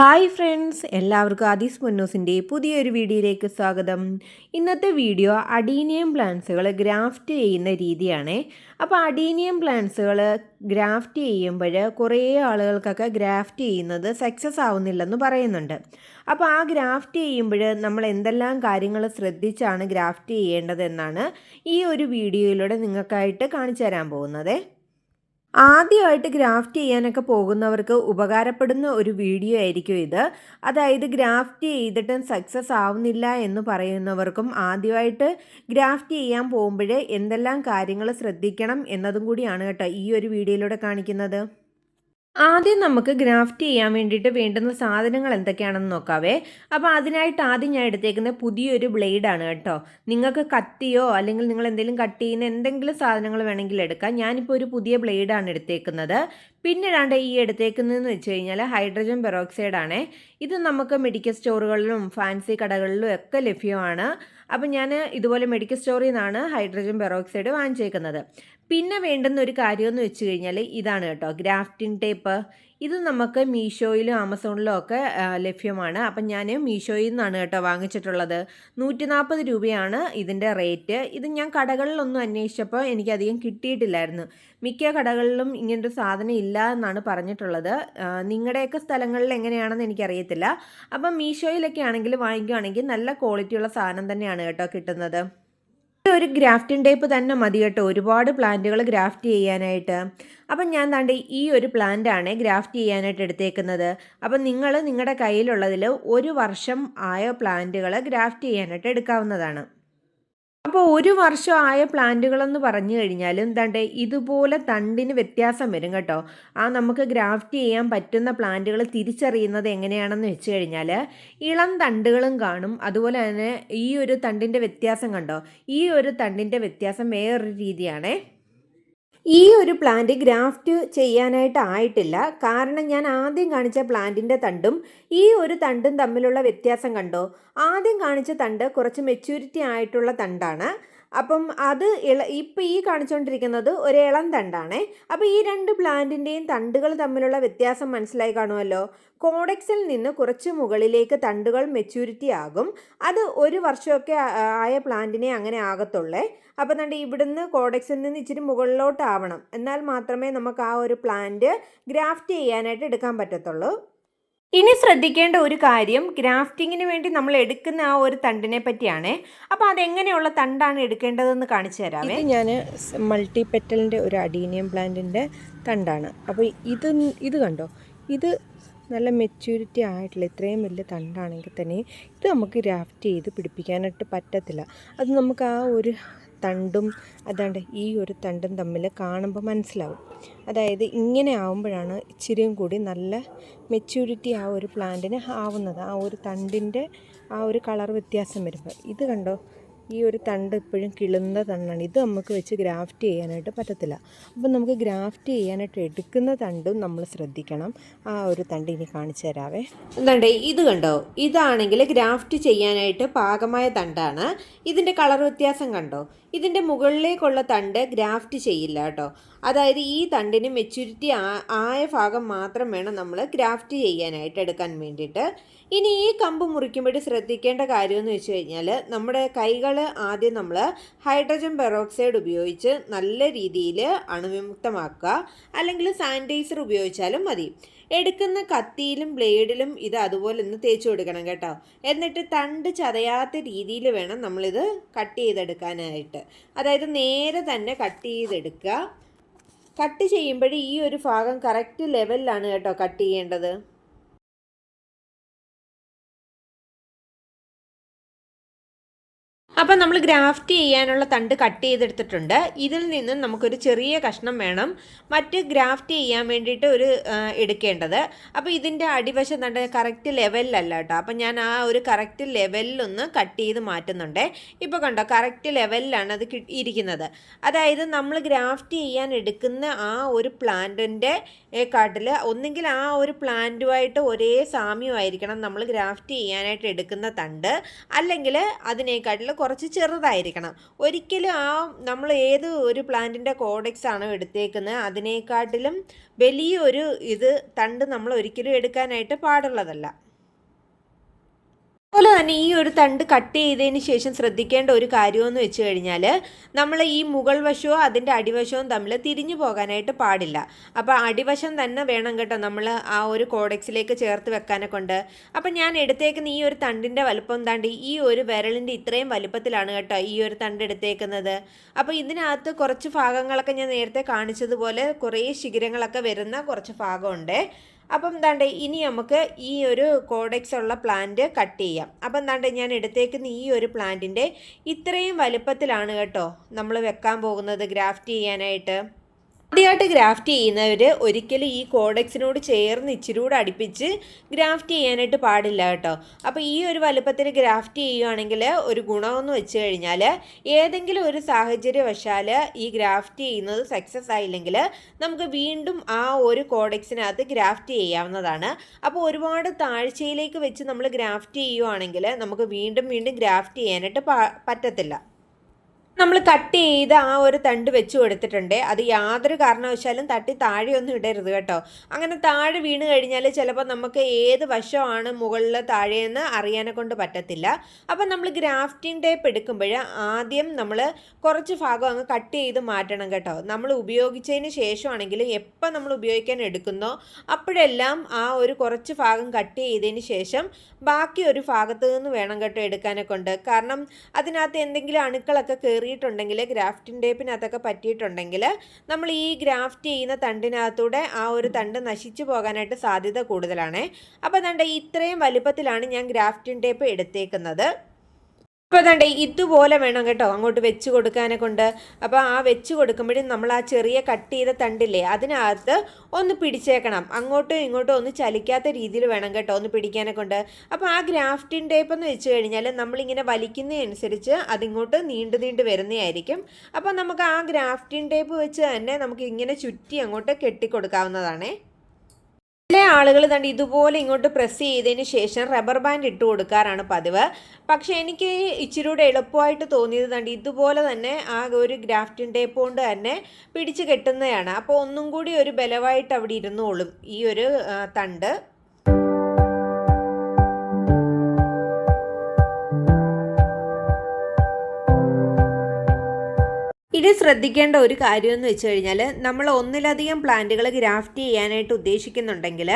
Hi friends എല്ലാവർക്കും ആദീസ് മുന്നോസിന്റെ പുതിയൊരു വീഡിയോയിലേക്ക് സ്വാഗതം. ഇന്നത്തെ വീഡിയോ അഡീനിയം പ്ലാന്റ്സുകൾ ഗ്രാഫ്റ്റ് ചെയ്യുന്ന രീതിയാണ്. അപ്പോൾ അഡീനിയം പ്ലാന്റ്സുകൾ ഗ്രാഫ്റ്റ് ചെയ്യുമ്പോൾ കുറേ ആളുകൾക്കൊക്കെ ഗ്രാഫ്റ്റ് ചെയ്യുന്നത് സക്സസ് ആവുന്നില്ലെന്ന് പറയുന്നുണ്ട്. അപ്പോൾ ആ ഗ്രാഫ്റ്റ് ചെയ്യുമ്പോൾ നമ്മൾ എന്തെല്ലാം കാര്യങ്ങൾ ശ്രദ്ധിച്ചാണ് ഗ്രാഫ്റ്റ് ചെയ്യേണ്ടതെന്നാണ് ഈ ഒരു വീഡിയോയിലൂടെ നിങ്ങൾക്കായിട്ട് കാണിച്ചു തരാൻ പോകുന്നത്. ആദ്യമായിട്ട് ഗ്രാഫ്റ്റ് ചെയ്യാനൊക്കെ പോകുന്നവർക്ക് ഉപകാരപ്പെടുന്ന ഒരു വീഡിയോ ആയിരിക്കും ഇത്. അതായത് ഗ്രാഫ്റ്റ് ചെയ്തിട്ടും സക്സസ് ആവുന്നില്ല എന്ന് പറയുന്നവർക്കും ആദ്യമായിട്ട് ഗ്രാഫ്റ്റ് ചെയ്യാൻ പോകുമ്പോഴേ എന്തെല്ലാം കാര്യങ്ങൾ ശ്രദ്ധിക്കണം എന്നതും കൂടിയാണ് കേട്ടോ ഈ ഒരു വീഡിയോയിലൂടെ കാണിക്കുന്നത്. ആദ്യം നമുക്ക് ഗ്രാഫ്റ്റ് ചെയ്യാൻ വേണ്ടിയിട്ട് വേണ്ടുന്ന സാധനങ്ങൾ എന്തൊക്കെയാണെന്ന് നോക്കാവേ. അപ്പോൾ അതിനായിട്ട് ആദ്യം ഞാൻ എടുത്തേക്കുന്ന പുതിയൊരു ബ്ലേഡാണ് കേട്ടോ. നിങ്ങൾക്ക് കത്തിയോ അല്ലെങ്കിൽ നിങ്ങൾ എന്തെങ്കിലും കട്ട് ചെയ്യുന്ന എന്തെങ്കിലും സാധനങ്ങൾ വേണമെങ്കിൽ എടുക്കാം. ഞാനിപ്പോൾ ഒരു പുതിയ ബ്ലേഡാണ് എടുത്തേക്കുന്നത്. പിന്നെ രണ്ട് ഈ എടുത്തേക്കുന്നതെന്ന് വെച്ച് കഴിഞ്ഞാൽ ഹൈഡ്രജൻ പെറോക്സൈഡ് ആണ് ഇത് നമുക്ക് മെഡിക്കൽ സ്റ്റോറുകളിലും ഫാൻസി കടകളിലും ഒക്കെ ലഭ്യമാണ്. അപ്പം ഞാൻ ഇതുപോലെ മെഡിക്കൽ സ്റ്റോറിൽ നിന്നാണ് ഹൈഡ്രജൻ പെറോക്സൈഡ് വാങ്ങിച്ചേക്കുന്നത്. പിന്നെ വേണ്ടുന്ന ഒരു കാര്യമെന്ന് വെച്ച് കഴിഞ്ഞാൽ ഇതാണ് കേട്ടോ ഗ്രാഫ്റ്റിൻ ടേപ്പ്. ഇത് നമുക്ക് മീഷോയിലും ആമസോണിലും ഒക്കെ ലഭ്യമാണ്. അപ്പം ഞാൻ മീഷോയിൽ നിന്നാണ് കേട്ടോ വാങ്ങിച്ചിട്ടുള്ളത്. നൂറ്റി നാൽപ്പത് രൂപയാണ് ഇതിന്റെ റേറ്റ്. ഇത് ഞാൻ കടകളിലൊന്നും അന്വേഷിച്ചപ്പോൾ എനിക്കധികം കിട്ടിയിട്ടില്ലായിരുന്നു. മിക്ക കടകളിലും ഇങ്ങനൊരു സാധനം ഇല്ല എന്നാണ് പറഞ്ഞിട്ടുള്ളത്. നിങ്ങളുടെയൊക്കെ സ്ഥലങ്ങളിൽ എങ്ങനെയാണെന്ന് എനിക്കറിയത്തില്ല. അപ്പം മീഷോയിലൊക്കെ ആണെങ്കിൽ വാങ്ങിക്കുകയാണെങ്കിൽ നല്ല ക്വാളിറ്റിയുള്ള സാധനം തന്നെയാണ് കേട്ടോ കിട്ടുന്നത്. ഒരു ഗ്രാഫ്റ്റിംഗ് ടൈപ്പ് തന്നെ മതി കേട്ടോ. ഒരുപാട് പ്ലാന്റുകൾ ഗ്രാഫ്റ്റ് ചെയ്യാനായിട്ട്. അപ്പം ഞാൻ താണ്ട് ഈ ഒരു പ്ലാന്റാണ് ഗ്രാഫ്റ്റ് ചെയ്യാനായിട്ട് എടുത്തേക്കുന്നത്. അപ്പം നിങ്ങൾ നിങ്ങളുടെ കയ്യിലുള്ളതിൽ ഒരു വർഷം ആയ പ്ലാന്റുകൾ ഗ്രാഫ്റ്റ് ചെയ്യാനായിട്ട് എടുക്കാവുന്നതാണ്. അപ്പോൾ ഒരു വർഷം ആയ പ്ലാന്റുകളെന്ന് പറഞ്ഞു കഴിഞ്ഞാൽ എന്താണ്ട് ഇതുപോലെ തണ്ടിന് വ്യത്യാസം വരും കേട്ടോ. ആ നമുക്ക് ഗ്രാഫ്റ്റ് ചെയ്യാൻ പറ്റുന്ന പ്ലാന്റുകൾ തിരിച്ചറിയുന്നത് എങ്ങനെയാണെന്ന് വെച്ച് കഴിഞ്ഞാൽ ഇളം തണ്ടുകളും കാണും. അതുപോലെ തന്നെ ഈ ഒരു തണ്ടിന്റെ വ്യത്യാസം കണ്ടോ? ഈ ഒരു തണ്ടിന്റെ വ്യത്യാസം വേറൊരു രീതിയാണേ. ഈ ഒരു പ്ലാന്റ് ഗ്രാഫ്റ്റ് ചെയ്യാനായിട്ട് ആയിട്ടില്ല കാരണം ഞാൻ ആദ്യം കാണിച്ച പ്ലാന്റിന്റെ തണ്ടും ഈ ഒരു തണ്ടും തമ്മിലുള്ള വ്യത്യാസം കണ്ടോ? ആദ്യം കാണിച്ച തണ്ട് കുറച്ച് മെച്യൂരിറ്റി ആയിട്ടുള്ള തണ്ടാണ്. അപ്പം അത് ഇള ഇപ്പം ഈ കാണിച്ചുകൊണ്ടിരിക്കുന്നത് ഒരു ഇളം തണ്ടാണേ. അപ്പോൾ ഈ രണ്ട് പ്ലാന്റിന്റെയും തണ്ടുകൾ തമ്മിലുള്ള വ്യത്യാസം മനസ്സിലായി കാണുമല്ലോ? കോഡെക്സിൽ നിന്ന് കുറച്ച് മുകളിലേക്ക് തണ്ടുകൾ മെച്യൂരിറ്റി ആകും. അത് ഒരു വർഷമൊക്കെ ആയ പ്ലാന്റിനെ അങ്ങനെ ആകത്തുള്ളേ. അപ്പോൾ തന്നെ ഇവിടുന്ന് കോഡെക്സിൽ നിന്ന് ഇച്ചിരി മുകളിലോട്ടാവണം. എന്നാൽ മാത്രമേ നമുക്ക് ആ ഒരു പ്ലാന്റ് ഗ്രാഫ്റ്റ് ചെയ്യാനായിട്ട് എടുക്കാൻ പറ്റത്തുള്ളൂ. ഇനി ശ്രദ്ധിക്കേണ്ട ഒരു കാര്യം ഗ്രാഫ്റ്റിങ്ങിന് വേണ്ടി നമ്മൾ എടുക്കുന്ന ആ ഒരു തണ്ടിനെ പറ്റിയാണ്. അപ്പോൾ അതെങ്ങനെയുള്ള തണ്ടാണ് എടുക്കേണ്ടതെന്ന് കാണിച്ചു തരാം ഇത് ഞാൻ മൾട്ടി പെറ്റലിന്റെ ഒരു അഡീനിയം പ്ലാന്റിന്റെ തണ്ടാണ്. അപ്പോൾ ഇത് ഇത് കണ്ടോ? ഇത് നല്ല മെച്യൂരിറ്റി ആയിട്ടുള്ള ഇത്രയും വലിയ തണ്ടാണെങ്കിൽ തന്നെ ഇത് നമുക്ക് ഗ്രാഫ്റ്റ് ചെയ്ത് പിടിപ്പിക്കാനായിട്ട് പറ്റത്തില്ല. അത് നമുക്ക് ആ ഒരു തണ്ടും അതാണ്ട് ഈ ഒരു തണ്ടും തമ്മിൽ കാണുമ്പോൾ മനസ്സിലാവും. അതായത് ഇങ്ങനെ ആവുമ്പോഴാണ് ഇച്ചിരിയും കൂടി നല്ല മെച്യൂരിറ്റി ആ ഒരു പ്ലാന്റിന് ആവുന്നത്. ആ ഒരു തണ്ടിന്റെ ആ ഒരു കളർ വ്യത്യാസം വരുമ്പോൾ ഇത് കണ്ടോ? ഈ ഒരു തണ്ട് ഇപ്പോഴും കിളുന്ന തണ്ടാണ് ഇത് നമുക്ക് വെച്ച് ഗ്രാഫ്റ്റ് ചെയ്യാനായിട്ട് പറ്റത്തില്ല. അപ്പം നമുക്ക് ഗ്രാഫ്റ്റ് ചെയ്യാനായിട്ട് എടുക്കുന്ന തണ്ടും നമ്മൾ ശ്രദ്ധിക്കണം. ആ ഒരു തണ്ട് ഇനി കാണിച്ചു തരാവേ. എന്താണ്ടേ ഇത് കണ്ടോ? ഇതാണെങ്കിൽ ഗ്രാഫ്റ്റ് ചെയ്യാനായിട്ട് പാകമായ തണ്ടാണ്. ഇതിന്റെ കളർ വ്യത്യാസം കണ്ടോ? ഇതിന്റെ മുകളിലേക്കുള്ള തണ്ട് ഗ്രാഫ്റ്റ് ചെയ്യില്ല കേട്ടോ. അതായത് ഈ തണ്ടിന് മെച്യൂരിറ്റി ആയ ഭാഗം മാത്രം വേണം നമ്മൾ ഗ്രാഫ്റ്റ് ചെയ്യാനായിട്ട് എടുക്കാൻ വേണ്ടിയിട്ട്. ഇനി ഈ കമ്പ് മുറിക്കുമ്പോൾ ശ്രദ്ധിക്കേണ്ട കാര്യമെന്ന് വെച്ച് കഴിഞ്ഞാൽ നമ്മുടെ കൈകൾ ആദ്യം നമ്മൾ ഹൈഡ്രജൻ പെറോക്സൈഡ് ഉപയോഗിച്ച് നല്ല രീതിയിൽ അണുവിമുക്തമാക്കുക. അല്ലെങ്കിൽ സാനിറ്റൈസർ ഉപയോഗിച്ചാലും മതി. എടുക്കുന്ന കത്തിയിലും ബ്ലേഡിലും ഇത് അതുപോലെ ഒന്ന് തേച്ച് കൊടുക്കണം കേട്ടോ. എന്നിട്ട് തണ്ട് ചതയാത്ത രീതിയിൽ വേണം നമ്മളിത് കട്ട് ചെയ്തെടുക്കാനായിട്ട്. അതായത് നേരെ തന്നെ കട്ട് ചെയ്തെടുക്കുക. കട്ട് ചെയ്യുമ്പോൾ ഈ ഒരു ഭാഗം കറക്റ്റ് ലെവലിലാണ് കേട്ടോ കട്ട് ചെയ്യേണ്ടത്. അപ്പം നമ്മൾ ഗ്രാഫ്റ്റ് ചെയ്യാനുള്ള തണ്ട് കട്ട് ചെയ്തെടുത്തിട്ടുണ്ട്. ഇതിൽ നിന്നും നമുക്കൊരു ചെറിയ കഷ്ണം വേണം. മറ്റ് ഗ്രാഫ്റ്റ് ചെയ്യാൻ വേണ്ടിയിട്ട് ഒരു എടുക്കേണ്ടത്. അപ്പോൾ ഇതിന്റെ അടിവശം തണ്ട് കറക്റ്റ് ലെവലിലല്ല കേട്ടോ. അപ്പം ഞാൻ ആ ഒരു കറക്റ്റ് ലെവലിലൊന്ന് കട്ട് ചെയ്ത് മാറ്റുന്നുണ്ട്. ഇപ്പോൾ കണ്ടോ കറക്റ്റ് ലെവലിലാണ് അത് ഇരിക്കുന്നത്. അതായത് നമ്മൾ ഗ്രാഫ്റ്റ് ചെയ്യാൻ എടുക്കുന്ന ആ ഒരു പ്ലാന്റിന്റെ കാട്ടിൽ ഒന്നുകിൽ ആ ഒരു പ്ലാന്റുമായിട്ട് ഒരേ സാമ്യമായിരിക്കണം നമ്മൾ ഗ്രാഫ്റ്റ് ചെയ്യാനായിട്ട് എടുക്കുന്ന തണ്ട്. അല്ലെങ്കിൽ അതിനേക്കാട്ടിൽ കുറച്ച് ചെറുതായിരിക്കണം. ഒരിക്കലും ആ നമ്മൾ ഏത് ഒരു പ്ലാന്റിന്റെ കോഡെക്സ് ആണോ എടുത്തേക്കുന്നത് അതിനേക്കാട്ടിലും വലിയൊരു ഇത് തണ്ട് നമ്മൾ ഒരിക്കലും എടുക്കാനായിട്ട് പാടുള്ളതല്ല. അതുപോലെ തന്നെ ഈ ഒരു തണ്ട് കട്ട് ചെയ്തതിന് ശേഷം ശ്രദ്ധിക്കേണ്ട ഒരു കാര്യമെന്ന് വെച്ച് കഴിഞ്ഞാൽ നമ്മൾ ഈ മുകൾ വശവും അതിന്റെ അടിവശവും തമ്മിൽ തിരിഞ്ഞു പോകാനായിട്ട് പാടില്ല. അപ്പോൾ അടിവശം തന്നെ വേണം കേട്ടോ നമ്മൾ ആ ഒരു കോഡക്സിലേക്ക് ചേർത്ത് വെക്കാനൊക്കെ ഉണ്ട് അപ്പം ഞാൻ എടുത്തേക്കുന്ന ഈ ഒരു തണ്ടിന്റെ വലുപ്പം താണ്ട് ഈ ഒരു വിരലിന്റെ ഇത്രയും വലുപ്പത്തിലാണ് കേട്ടോ ഈ ഒരു തണ്ട് എടുത്തേക്കുന്നത്. അപ്പോൾ ഇതിനകത്ത് കുറച്ച് ഭാഗങ്ങളൊക്കെ ഞാൻ നേരത്തെ കാണിച്ചതുപോലെ കുറേ ശിഖിരങ്ങളൊക്കെ വരുന്ന കുറച്ച് ഭാഗമുണ്ട്. അപ്പം എന്താണ്ട് ഇനി നമുക്ക് ഈ ഒരു കോഡെക്സ് ഉള്ള പ്ലാന്റ് കട്ട് ചെയ്യാം. അപ്പം എന്താണ്ട് ഞാൻ എടുത്തേക്കുന്ന ഈ ഒരു പ്ലാന്റിന്റെ ഇത്രയും വലുപ്പത്തിലാണ് കേട്ടോ നമ്മൾ വെക്കാൻ പോകുന്നത് ഗ്രാഫ്റ്റ് ചെയ്യാനായിട്ട്. ആദ്യമായിട്ട് ഗ്രാഫ്റ്റ് ചെയ്യുന്നവർ ഒരിക്കലും ഈ കോഡെക്സിനോട് ചേർന്ന് ഇച്ചിരി കൂടെ അടുപ്പിച്ച് ഗ്രാഫ്റ്റ് ചെയ്യാനായിട്ട് പാടില്ല കേട്ടോ. അപ്പോൾ ഈ ഒരു വലുപ്പത്തിൽ ഗ്രാഫ്റ്റ് ചെയ്യുകയാണെങ്കിൽ ഒരു ഗുണമെന്ന് വെച്ച് കഴിഞ്ഞാൽ ഏതെങ്കിലും ഒരു സാഹചര്യവശാൽ ഈ ഗ്രാഫ്റ്റ് ചെയ്യുന്നത് സക്സസ് ആയില്ലെങ്കിൽ നമുക്ക് വീണ്ടും ആ ഒരു കോഡെക്സിനകത്ത് ഗ്രാഫ്റ്റ് ചെയ്യാവുന്നതാണ്. അപ്പോൾ ഒരുപാട് താഴ്ചയിലേക്ക് വെച്ച് നമ്മൾ ഗ്രാഫ്റ്റ് ചെയ്യുകയാണെങ്കിൽ നമുക്ക് വീണ്ടും വീണ്ടും ഗ്രാഫ്റ്റ് ചെയ്യാനായിട്ട് പറ്റത്തില്ല. നമ്മൾ കട്ട് ചെയ്ത് ആ ഒരു തണ്ട് വെച്ച് കൊടുത്തിട്ടുണ്ട്. അത് യാതൊരു കാരണവശാലും തട്ടി താഴെയൊന്നും ഇടരുത് കേട്ടോ. അങ്ങനെ താഴെ വീണ് കഴിഞ്ഞാൽ ചിലപ്പോൾ നമുക്ക് ഏത് വശമാണ് മുകളിൽ താഴെയെന്ന് അറിയാനെ കൊണ്ട് പറ്റത്തില്ല. അപ്പം നമ്മൾ ഗ്രാഫ്റ്റിംഗ് ടേപ്പ് എടുക്കുമ്പോൾ ആദ്യം നമ്മൾ കുറച്ച് ഭാഗം അങ്ങ് കട്ട് ചെയ്ത് മാറ്റണം കേട്ടോ. നമ്മൾ ഉപയോഗിച്ചതിന് ശേഷമാണെങ്കിലും എപ്പോൾ നമ്മൾ ഉപയോഗിക്കാൻ എടുക്കുന്നോ അപ്പോഴെല്ലാം ആ ഒരു കുറച്ച് ഭാഗം കട്ട് ചെയ്തതിന് ശേഷം ബാക്കി ഒരു ഭാഗത്ത് നിന്ന് വേണം കേട്ടോ എടുക്കാനെ കൊണ്ട്. കാരണം അതിനകത്ത് എന്തെങ്കിലും അണുക്കളൊക്കെ കയറി കീറിയിട്ടുണ്ടെങ്കിൽ ഗ്രാഫ്റ്റിംഗ് ടേപ്പിനകത്തൊക്കെ പറ്റിയിട്ടുണ്ടെങ്കിൽ നമ്മൾ ഈ ഗ്രാഫ്റ്റ് ചെയ്യുന്ന തണ്ടിനകത്തൂടെ ആ ഒരു തണ്ട് നശിച്ചു പോകാനായിട്ട് സാധ്യത കൂടുതലാണ്. അപ്പോൾ തണ്ട് ഇത്രയും വലുപ്പത്തിലാണ് ഞാൻ ഗ്രാഫ്റ്റിംഗ് ടേപ്പ് എടുത്തേക്കുന്നത്. അപ്പോൾ അതാണ്ട് ഇതുപോലെ വേണം കേട്ടോ അങ്ങോട്ട് വെച്ച് കൊടുക്കാനെ കൊണ്ട്. അപ്പോൾ ആ വെച്ച് കൊടുക്കുമ്പോഴും നമ്മൾ ആ ചെറിയ കട്ട് ചെയ്ത തണ്ടില്ലേ അതിനകത്ത് ഒന്ന് പിടിച്ചേക്കണം. അങ്ങോട്ടും ഇങ്ങോട്ടും ഒന്ന് ചലിക്കാത്ത രീതിയിൽ വേണം കേട്ടോ ഒന്ന് പിടിക്കാനെ കൊണ്ട്. അപ്പോൾ ആ ഗ്രാഫ്റ്റിൻ ടേപ്പ് എന്ന് വെച്ച് കഴിഞ്ഞാൽ നമ്മളിങ്ങനെ വലിക്കുന്നതനുസരിച്ച് അതിങ്ങോട്ട് നീണ്ടു നീണ്ട് വരുന്നതായിരിക്കും. അപ്പോൾ നമുക്ക് ആ ഗ്രാഫ്റ്റിൻ ടേപ്പ് വെച്ച് തന്നെ നമുക്ക് ഇങ്ങനെ ചുറ്റി അങ്ങോട്ട് കെട്ടിക്കൊടുക്കാവുന്നതാണേ. ചില ആളുകൾ തന്നെ ഇതുപോലെ ഇങ്ങോട്ട് പ്രസ് ചെയ്തതിന് ശേഷം റബ്ബർ ബാൻഡ് ഇട്ട് കൊടുക്കാറാണ് പതിവ്. പക്ഷേ എനിക്ക് ഇച്ചിരി കൂടെ എളുപ്പമായിട്ട് തോന്നിയത് തന്നെ ഇതുപോലെ തന്നെ ആ ഒരു ഗ്രാഫ്റ്റിൻ ടേപ്പ് കൊണ്ട് തന്നെ പിടിച്ച് കെട്ടുന്നതാണ്. അപ്പോൾ ഒന്നും കൂടി ഒരു ബലമായിട്ട് അവിടെ ഇരുന്നോളും ഈ ഒരു തണ്ട്. ഇനി ശ്രദ്ധിക്കേണ്ട ഒരു കാര്യം എന്ന് വെച്ച് കഴിഞ്ഞാൽ നമ്മൾ ഒന്നിലധികം പ്ലാന്റുകൾ ഗ്രാഫ്റ്റ് ചെയ്യാനായിട്ട് ഉദ്ദേശിക്കുന്നുണ്ടെങ്കിൽ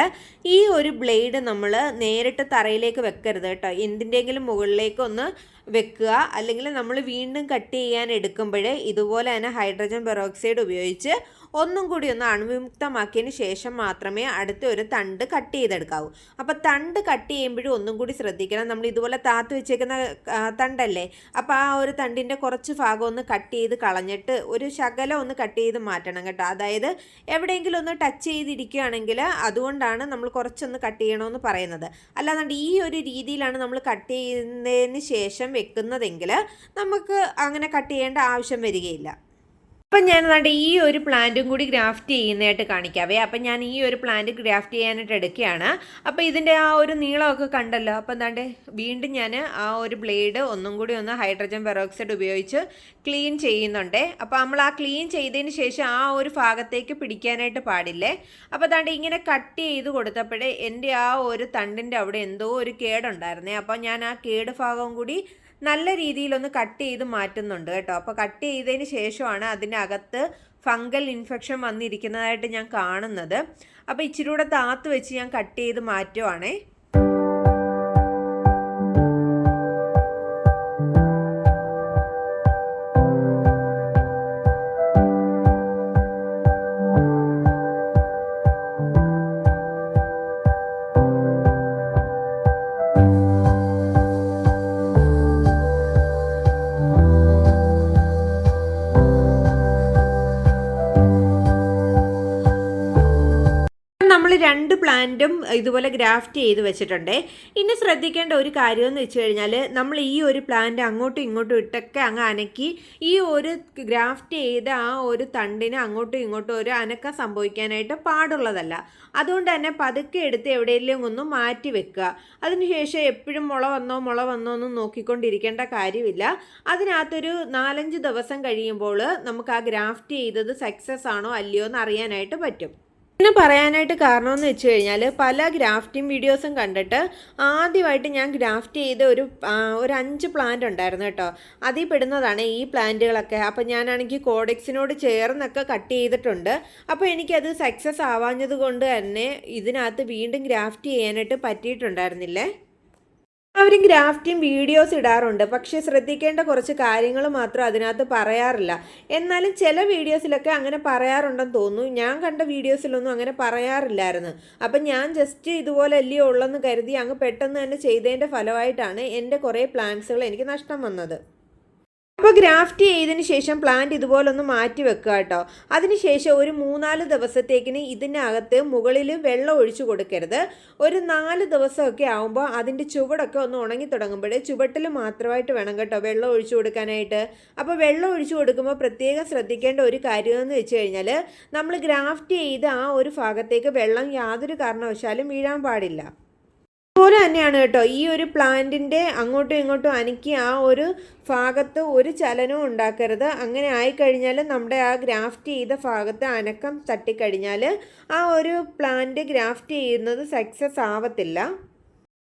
ഈ ഒരു ബ്ലേഡ് നമ്മൾ നേരിട്ട് തറയിലേക്ക് വെക്കരുത് കേട്ടോ. എന്തിന്റെങ്കിലും മുകളിലേക്ക് ഒന്ന് വെക്കുക. അല്ലെങ്കിൽ നമ്മൾ വീണ്ടും കട്ട് ചെയ്യാൻ എടുക്കുമ്പോൾ ഇതുപോലെ തന്നെ ഹൈഡ്രജൻ പെറോക്സൈഡ് ഉപയോഗിച്ച് ഒന്നും കൂടി ഒന്ന് അണുവിമുക്തമാക്കിയതിന് ശേഷം മാത്രമേ അടുത്ത ഒരു തണ്ട് കട്ട് ചെയ്തെടുക്കാവൂ. അപ്പോൾ തണ്ട് കട്ട് ചെയ്യുമ്പോഴും ഒന്നും കൂടി ശ്രദ്ധിക്കണം. നമ്മൾ ഇതുപോലെ താത്ത് വെച്ചേക്കുന്ന തണ്ടല്ലേ? അപ്പോൾ ആ ഒരു തണ്ടിന്റെ കുറച്ച് ഭാഗം ഒന്ന് കട്ട് ചെയ്ത് കളഞ്ഞിട്ട് ഒരു ശകലം ഒന്ന് കട്ട് ചെയ്ത് മാറ്റണം കേട്ടോ. അതായത് എവിടെയെങ്കിലും ഒന്ന് ടച്ച് ചെയ്തിരിക്കുകയാണെങ്കിൽ അതുകൊണ്ടാണ് നമ്മൾ കുറച്ചൊന്ന് കട്ട് ചെയ്യണമെന്ന് പറയുന്നത്. അല്ലാതെ ഈ ഒരു രീതിയിലാണ് നമ്മൾ കട്ട് ചെയ്യുന്നതിന് ശേഷം വെക്കുന്നതെങ്കിൽ നമുക്ക് അങ്ങനെ കട്ട് ചെയ്യേണ്ട ആവശ്യം വരികയില്ല. അപ്പം ഞാൻ എന്താണ്ട് ഈ ഒരു പ്ലാന്റും കൂടി ഗ്രാഫ്റ്റ് ചെയ്യുന്നതായിട്ട് കാണിക്കാവേ. അപ്പം ഞാൻ ഈ ഒരു പ്ലാന്റ് ഗ്രാഫ്റ്റ് ചെയ്യാനായിട്ട് എടുക്കുകയാണ്. അപ്പോൾ ഇതിന്റെ ആ ഒരു നീളമൊക്കെ കണ്ടല്ലോ. അപ്പം എന്താണ്ട് വീണ്ടും ഞാൻ ആ ഒരു ബ്ലേഡ് ഒന്നും കൂടി ഒന്ന് ഹൈഡ്രജൻ പെറോക്സൈഡ് ഉപയോഗിച്ച് ക്ലീൻ ചെയ്യുന്നുണ്ട്. അപ്പോൾ നമ്മൾ ആ ക്ലീൻ ചെയ്തതിന് ശേഷം ആ ഒരു ഭാഗത്തേക്ക് പിടിക്കാനായിട്ട് പാടില്ലേ? അപ്പോൾ അതാണ്ട് ഇങ്ങനെ കട്ട് ചെയ്ത് കൊടുത്തപ്പോഴേ എന്റെ ആ ഒരു തണ്ടിന്റെ അവിടെ എന്തോ ഒരു കേടുണ്ടായിരുന്നേ. അപ്പോൾ ഞാൻ ആ കേട് ഭാഗവും കൂടി നല്ല രീതിയിലൊന്ന് കട്ട് ചെയ്ത് മാറ്റുന്നുണ്ട് കേട്ടോ. അപ്പോൾ കട്ട് ചെയ്തതിന് ശേഷമാണ് അതിനകത്ത് ഫംഗൽ ഇൻഫെക്ഷൻ വന്നിരിക്കുന്നതായിട്ട് ഞാൻ കാണുന്നത്. അപ്പോൾ ഇച്ചിരി കൂടെ താത്ത് വെച്ച് ഞാൻ കട്ട് ചെയ്ത് മാറ്റുവാണേ. ഇതുപോലെ ഗ്രാഫ്റ്റ് ചെയ്ത് വെച്ചിട്ടുണ്ട്. ഇനി ശ്രദ്ധിക്കേണ്ട ഒരു കാര്യമെന്ന് വെച്ച് കഴിഞ്ഞാൽ നമ്മൾ ഈ ഒരു പ്ലാന്റ് അങ്ങോട്ടും ഇങ്ങോട്ടും ഇട്ടൊക്കെ അങ്ങ് അനക്കി ഈ ഒരു ഗ്രാഫ്റ്റ് ചെയ്ത ആ ഒരു തണ്ടിന് അങ്ങോട്ടും ഇങ്ങോട്ടും ഒരു അനക്കം സംഭവിക്കാനായിട്ട് പാടുള്ളതല്ല. അതുകൊണ്ട് തന്നെ പതുക്കെ എടുത്ത് എവിടെയെങ്കിലും ഒന്ന് മാറ്റി വെക്കുക. അതിനുശേഷം എപ്പോഴും മുള വന്നോ മുള വന്നോ എന്നും നോക്കിക്കൊണ്ടിരിക്കേണ്ട കാര്യമില്ല. അതിനകത്തൊരു നാലഞ്ച് ദിവസം കഴിയുമ്പോൾ നമുക്ക് ആ ഗ്രാഫ്റ്റ് ചെയ്തത് സക്സസ് ആണോ അല്ലയോ എന്ന് അറിയാനായിട്ട് പറ്റും. പിന്നെ പറയാനായിട്ട് കാരണമെന്ന് വെച്ച് കഴിഞ്ഞാൽ പല ഗ്രാഫ്റ്റിംഗ് വീഡിയോസും കണ്ടിട്ട് ആദ്യമായിട്ട് ഞാൻ ഗ്രാഫ്റ്റ് ചെയ്ത ഒരു ഒരു അഞ്ച് പ്ലാന്റ് ഉണ്ടായിരുന്നു കേട്ടോ. അതിൽ പെടുന്നതാണ് ഈ പ്ലാന്റുകളൊക്കെ. അപ്പോൾ ഞാനാണെങ്കിൽ കോഡെക്സിനോട് ചേർന്നൊക്കെ കട്ട് ചെയ്തിട്ടുണ്ട്. അപ്പോൾ എനിക്കത് സക്സസ് ആവാഞ്ഞത് കൊണ്ട് തന്നെ ഇതിനകത്ത് വീണ്ടും ഗ്രാഫ്റ്റ് ചെയ്യാനായിട്ട് പറ്റിയിട്ടുണ്ടായിരുന്നില്ലേ? അവർ ഗ്രാഫ്റ്റിംഗ് വീഡിയോസ് ഇടാറുണ്ട്. പക്ഷേ ശ്രദ്ധിക്കേണ്ട കുറച്ച് കാര്യങ്ങൾ മാത്രം അതിനകത്ത് പറയാറില്ല. എന്നാലും ചില വീഡിയോസിലൊക്കെ അങ്ങനെ പറയാറുണ്ടെന്ന് തോന്നുന്നു. ഞാൻ കണ്ട വീഡിയോസിലൊന്നും അങ്ങനെ പറയാറില്ലായിരുന്നു. അപ്പം ഞാൻ ജസ്റ്റ് ഇതുപോലെ അല്ലയോ ഉള്ളെന്ന് കരുതി അങ്ങ് പെട്ടെന്ന് തന്നെ ചെയ്തതിന്റെ ഫലമായിട്ടാണ് എന്റെ കുറേ പ്ലാൻസുകൾ എനിക്ക് നഷ്ടം വന്നത്. അപ്പോൾ ഗ്രാഫ്റ്റ് ചെയ്തതിന് ശേഷം പ്ലാന്റ് ഇതുപോലെ ഒന്ന് മാറ്റി വെക്കുക കേട്ടോ. അതിനുശേഷം ഒരു മൂന്നാൽ ദിവസത്തേക്കിന് ഇതിനകത്ത് മുകളിൽ വെള്ളം ഒഴിച്ചു കൊടുക്കരുത്. ഒരു നാല് ദിവസമൊക്കെ ആകുമ്പോൾ അതിന്റെ ചുവടൊക്കെ ഒന്ന് ഉണങ്ങി തുടങ്ങുമ്പോൾ ചുവട്ടിൽ മാത്രമായിട്ട് വേണം കേട്ടോ വെള്ളം ഒഴിച്ചു കൊടുക്കാനായിട്ട്. അപ്പോൾ വെള്ളം ഒഴിച്ചു കൊടുക്കുമ്പോൾ പ്രത്യേകം ശ്രദ്ധിക്കേണ്ട ഒരു കാര്യമെന്ന് വെച്ച് കഴിഞ്ഞാൽ നമ്മൾ ഗ്രാഫ്റ്റ് ചെയ്ത ആ ഒരു ഭാഗത്തേക്ക് വെള്ളം യാതൊരു കാരണവശാലും വീഴാൻ പാടില്ല. അതുപോലെ തന്നെയാണ് കേട്ടോ. ഈ ഒരു പ്ലാന്റിന്റെ അങ്ങോട്ടും ഇങ്ങോട്ടും അനക്കി ആ ഒരു ഭാഗത്ത് ഒരു ചലനവും ഉണ്ടാക്കരുത്. അങ്ങനെ ആയിക്കഴിഞ്ഞാൽ നമ്മുടെ ആ ഗ്രാഫ്റ്റ് ചെയ്ത ഭാഗത്ത് അനക്കം തട്ടിക്കഴിഞ്ഞാൽ ആ ഒരു പ്ലാന്റ് ഗ്രാഫ്റ്റ് ചെയ്യുന്നത് സക്സസ് ആവത്തില്ല.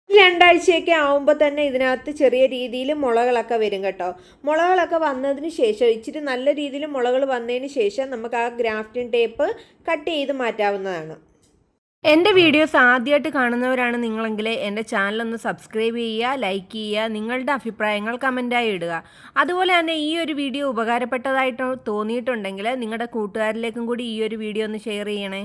രണ്ടാഴ്ചയൊക്കെ ആവുമ്പോൾ തന്നെ ഇതിനകത്ത് ചെറിയ രീതിയിൽ മുളകളൊക്കെ വരും കേട്ടോ. മുളകളൊക്കെ വന്നതിന് ശേഷം ഇച്ചിരി നല്ല രീതിയിൽ മുളകൾ വന്നതിന് ശേഷം നമുക്ക് ആ ഗ്രാഫ്റ്റിംഗ് ടേപ്പ് കട്ട് ചെയ്ത് മാറ്റാവുന്നതാണ്. എന്റെ വീഡിയോസ് ആദ്യമായിട്ട് കാണുന്നവരാണ് നിങ്ങളെങ്കിൽ എന്റെ ചാനൽ ഒന്ന് സബ്സ്ക്രൈബ് ചെയ്യുക ലൈക്ക് ചെയ്യുക നിങ്ങളുടെ അഭിപ്രായങ്ങൾ കമന്റായി ഇടുക. അതുപോലെ തന്നെ ഈ ഒരു വീഡിയോ ഉപകാരപ്പെട്ടതായിട്ട് തോന്നിയിട്ടുണ്ടെങ്കിൽ നിങ്ങളുടെ കൂട്ടുകാരിലേക്കും കൂടി ഈ ഒരു വീഡിയോ ഒന്ന് ഷെയർ ചെയ്യണേ.